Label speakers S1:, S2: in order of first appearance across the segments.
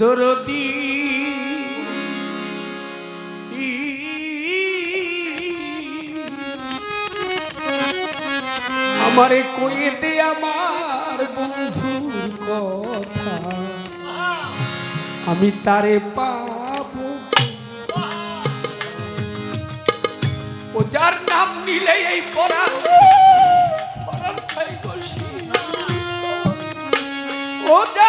S1: দরদি। আমারে কয়ে আমার কথা, আমি তারে পাবো। ও যার নাম নিলে এই খাই ও যা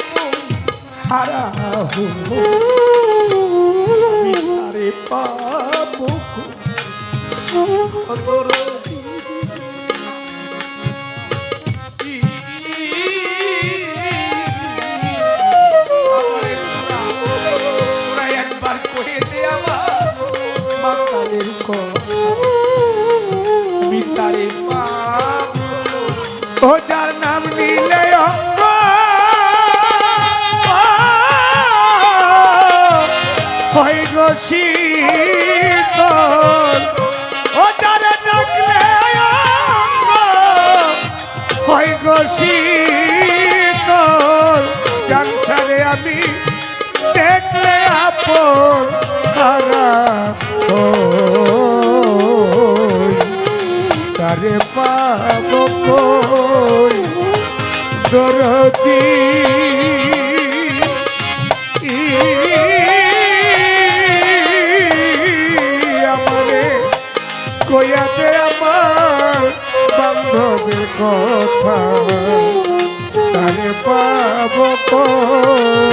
S1: হারা হব পাবো
S2: শীতল ও যার ডাকলে হয় গো শীতল। জানসারে আমি দেখলে আপন খারাপ তারে পাব কই? দরদি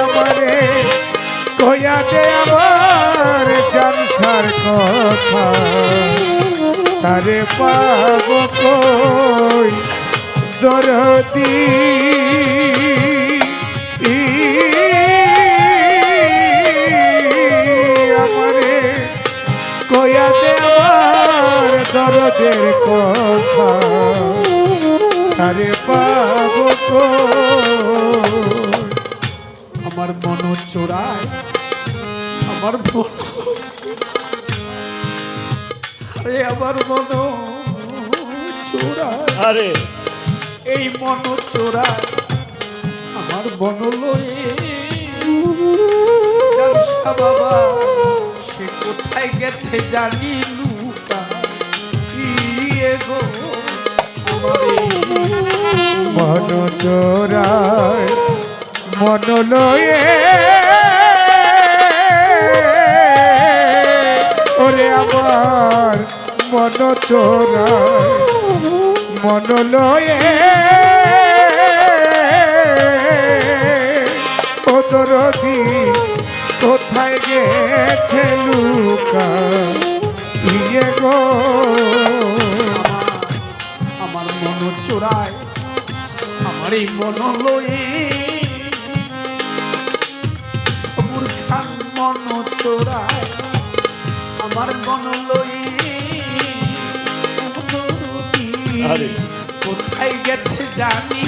S2: আমারে কয়া দে আমার জানসার কথা। তারে পাব কই দরদি? আমারে কয়া দে আমার দরদের কথা। তারে পাব
S1: আমার মন চোরায় আমার মন আরে আমার মন চোরায়।
S3: আরে।
S1: এই মন চোরায় আমার মন লয়ে। বাবা সে কোথায় গেছে জানি লুকা গো
S2: মন চোরায় মন লয়ে। ওরে আমার মন চোরায় মন লয়ে।
S1: আমার এই মন লয়ে। সবুর মন চোরায় আমার মন লয়ে। কোথায় গেছে জানি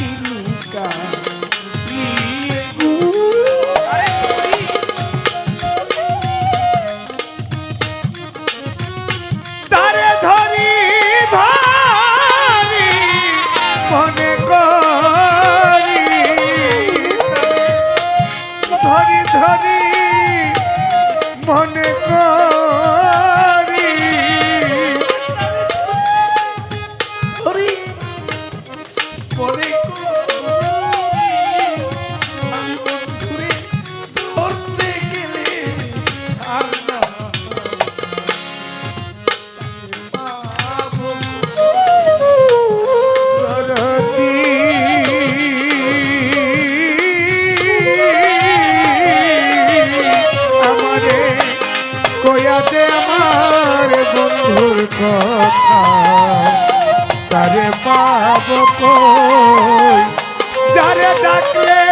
S2: যারে ডাকলে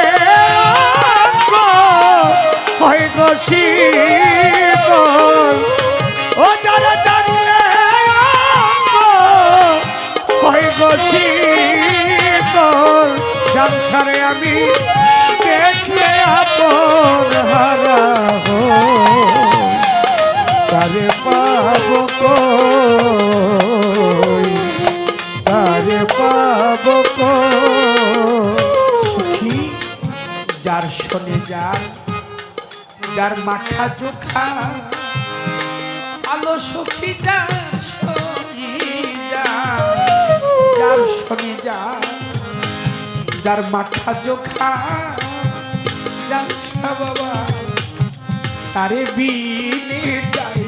S2: হয় গো শীতল। ও যারে ডাকলে হয় গো শীতল। জামছারে আমি, দেখলে আপন হারা হই। তারে পাব কই?
S1: যার শোনে যার মাথা চোখা, আলো সখী যার যার শোনে যার যার মাথা চোখা বাবা, তারে বিনে যাই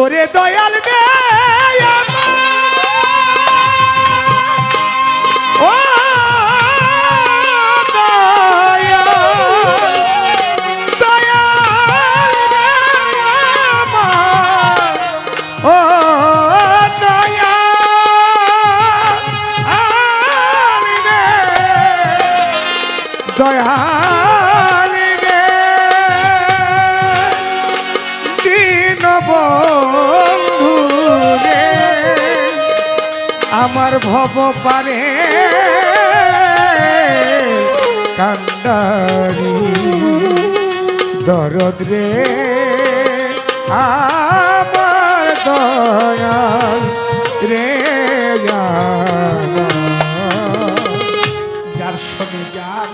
S2: ওরে দয়াল রে, আমার। ভব পারে কান্দারি দরদ রে আমার দয়াল রে।
S1: যার সঙ্গে যার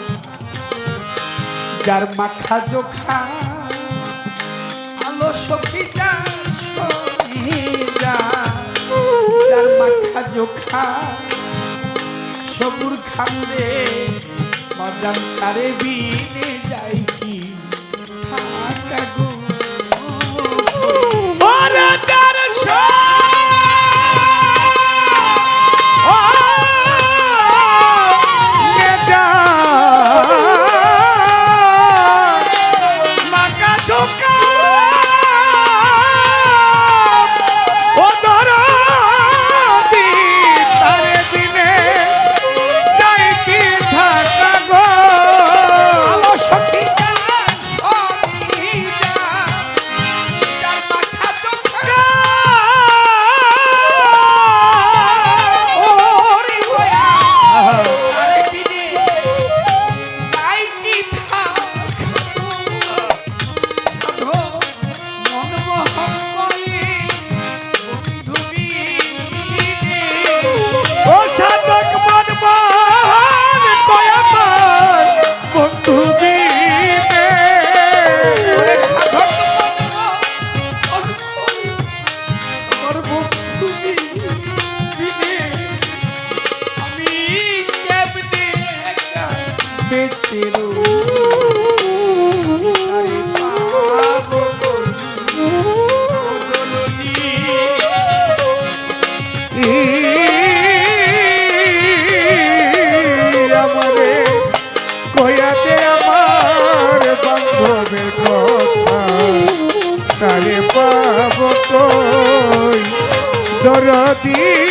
S1: যার মাখা জোখা জোখা সবুর খান্দে মজান তারে বিনে যাই কি? থাকা গো
S2: দরদি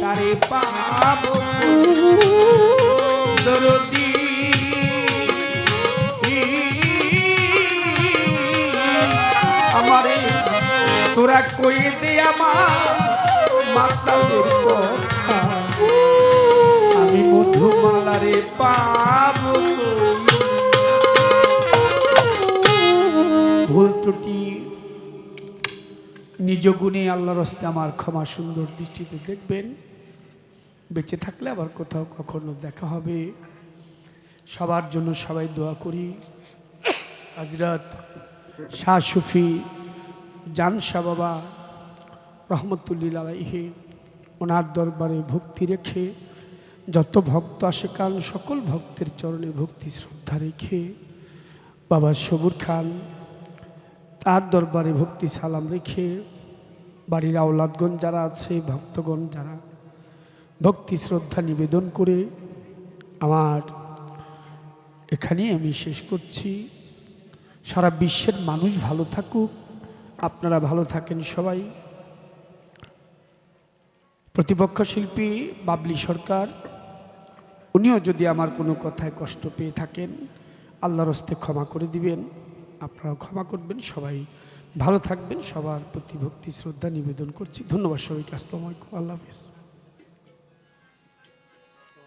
S2: তারে পাব।
S1: দরদি। আমারে তোরা কই দে আমার মাতাদের কথা। আমি মধুমালারে পাব ভুল ত্রুটি নিজ গুণে আল্লাহর হস্তে আমার ক্ষমা সুন্দর দৃষ্টিতে দেখবেন। বেঁচে থাকলে আবার কোথাও কখনো দেখা হবে। সবার জন্য সবাই দোয়া করি। হজরত শাহ সুফি, জান শাহ বাবা রহমতুল্লিল আলাইহি ওনার দরবারে ভক্তি রেখে, যত ভক্ত আসে কাল সকল ভক্তের চরণে ভক্তি শ্রদ্ধা রেখে, বাবা সবুর খান তার দরবারে ভক্তি সালাম রেখে বাড়ির আওলাদগণ যারা আছে, ভক্তগণ যারা ভক্তি শ্রদ্ধা নিবেদন করে আমার এখানেই আমি শেষ করছি। সারা বিশ্বের মানুষ ভালো থাকুক, আপনারা ভালো থাকেন সবাই। প্রতিপক্ষ শিল্পী বাবলি সরকার, উনিও যদি আমার কোনো কথায় কষ্ট পেয়ে থাকেন, আল্লাহর হস্তে ক্ষমা করে দিবেন। আপনারাও ক্ষমা করবেন, সবাই ভালো থাকবেন, সবার প্রতি ভক্তি, শ্রদ্ধা নিবেদন করছি। ধন্যবাদ সবাইকে আসসালামাইকুম আল্লাহ হাফিজ।